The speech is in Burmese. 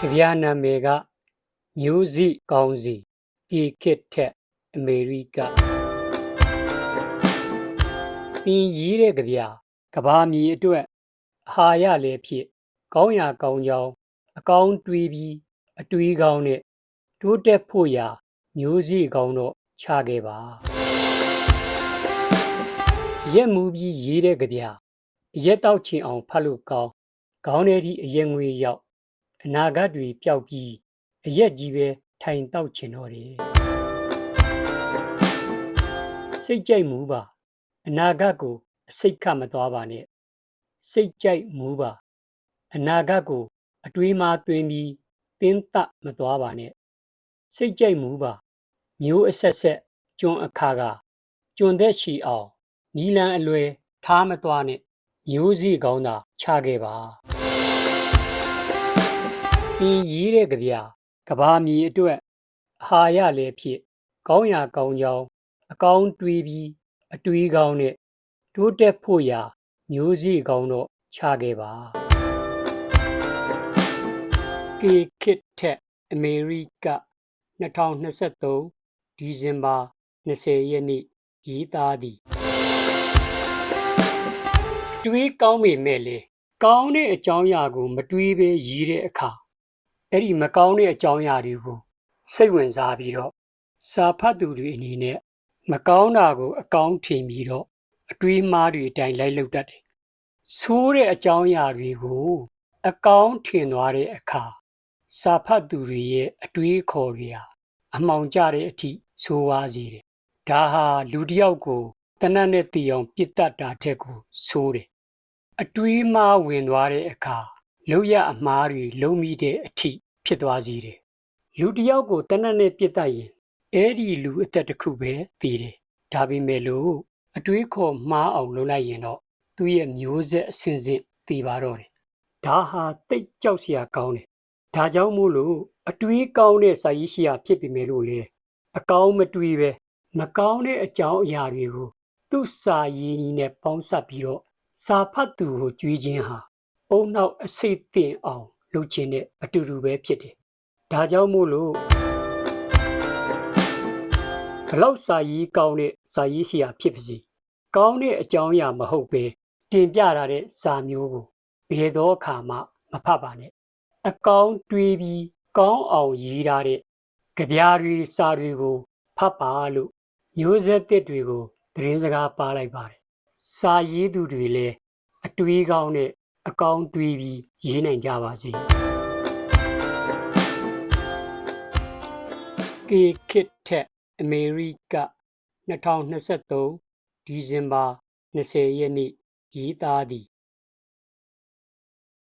ကြပြနာမည်ကမျိုးစိကောင်းစီဒီခစ်ထက်အမေရိကသင်ရေးတဲ့ကြပြကဘာမီအတွက်အာဟာရလည်းဖြစ် ကောင်းရာကောင်းကြောင်းအကောင်းတွေးပြီးအတွေးကောင်းနဲ့တိုးတက်ဖို့ရာ မျိုးစိကောင်းတော့ချခဲ့ပါရက်မူပြီးရေးတဲ့ကြပြရက်တောက်ချင်အောင်ဖတ်လို့ကောင်းခေါင်းထဲဒီအရက်ငွေရောက် အနာဂတ်တွေပျောက်ပြီးအရက်ကြီးပဲထိုင်တောက်ချင်တော့တယ်စိတ်ကြိုက်မှုပါအနာဂတ်ကိုအစိတ်ခတ်မသွားပါနဲ့စိတ်ကြိုက်မှုပါအနာဂတ်ကိုအတွေးမှသွင်းပြီးတင်းတမသွားပါနဲ့စိတ်ကြိုက်မှုပါမျိုးအဆက်ဆက်ကျွန်းအခါကကျွန်းသက်ချီအောင်နီလန်းအလွယ်ထားမသွားနဲ့မျိုးစီကောင်းတာချခဲ့ပါ ပင်ရေးတဲ့ကြပြကဘာမီအတွက်အာဟာရလည်းဖြစ်ကောင်းရာကောင်းကြောင်းအကောင်းတွေးပြီးအတွေးကောင်းနဲ့တိုးတက်ဖို့ရာမျိုးစီကောင်းတော့ချခဲ့ပါကေခစ်ထက်အမေရိက2023ဒီဇင်ဘာ20ရက်နေ့ရေးသားသည်တွေးကောင်းပေမဲ့လေကောင်းတဲ့အကြောင်းအရာကို မတွေးဘဲရည်တဲ့အခါ အဲ့ဒီမကောင်းတဲ့အကြောင်းအရာတွေကိုစိတ်ဝင်စားပြီးတော့စာဖတ်သူတွေအနေနဲ့မကောင်းတာကိုအကောင်းထင်ပြီးတော့အတွေးမှားတွေအတိုင်းလိုက်လုပ်တတ်တယ်။ဆိုးတဲ့အကြောင်းအရာတွေကို အကောင်းထင်သွားတဲ့အခါစာဖတ်သူတွေရဲ့အတွေးခေါ်တွေဟာအမှောင်ကျတဲ့အထိဆိုးဝါးစေတယ်။ဒါဟာလူတစ်ယောက်ကိုတနတ်နဲ့တည်အောင်ပြစ်တတ်တာထက်ကိုဆိုးတယ်အတွေးမှားဝင်သွားတဲ့အခါ လောက်ရအမှားတွေလုံးမိတဲ့အထိဖြစ်သွားစေတယ်လူတစ်ယောက်ကိုတနတ်နဲ့ပြစ်တတ်ရင်အဲ့ဒီလူအသက်တစ်ခုပဲတည်တယ်ဒါပေမဲ့လို့အတွေးခေါ်မှားအောင်လုပ်လိုက်ရင်တော့သူ့ရဲ့မျိုးဆက်အစဉ်စဉ်တည်ပါတော့တယ်ဒါဟာတိတ်ကြောက်စရာကောင်းတယ်ဒါကြောင့်မို့လို့အတွေးကောင်းတဲ့စာရေးရှိရာဖြစ်ပြီမဲ့လို့လေအကောင်းမတွေးပဲမကောင်းတဲ့အကြောင်းအရာတွေကိုသူ့စာရေးနည်းနဲ့ပေါင်းစပ်ပြီးတော့စာဖတ်သူကိုကြွေးခြင်းဟာ အုံနောက်အစိတ်တင်အောင်လုပ်ခြင်းနဲ့အတူတူပဲဖြစ်တယ်။ဒါကြောင့်မို့လို့ဘလောက်စာရေးကောင်းတဲ့စာရေးရှိရာဖြစ်ပါစေ။ကောင်းတဲ့အကြောင်းအရာမဟုတ်ပဲတင်ပြထားတဲ့စာမျိုးကိုဘယ်သောအခါမှမဖတ်ပါနဲ့။အကောင်းတွေးပြီးကောင်းအောင်ရေးထားတဲ့ကြပြားတွေစာတွေကိုဖတ်ပါလို့မျိုးဆက်တစ်တွေကိုသတင်းစကားပါလိုက်ပါတယ်။စာရေးသူတွေလည်းအတွေးကောင်းနဲ့ အကောင်းတွေးပြီးရေးနိုင်ကြပါစေ။ကေခစ်ထက်အမေရိက2023ဒီဇင်ဘာ20ရက်နေ့ရေးသားသည်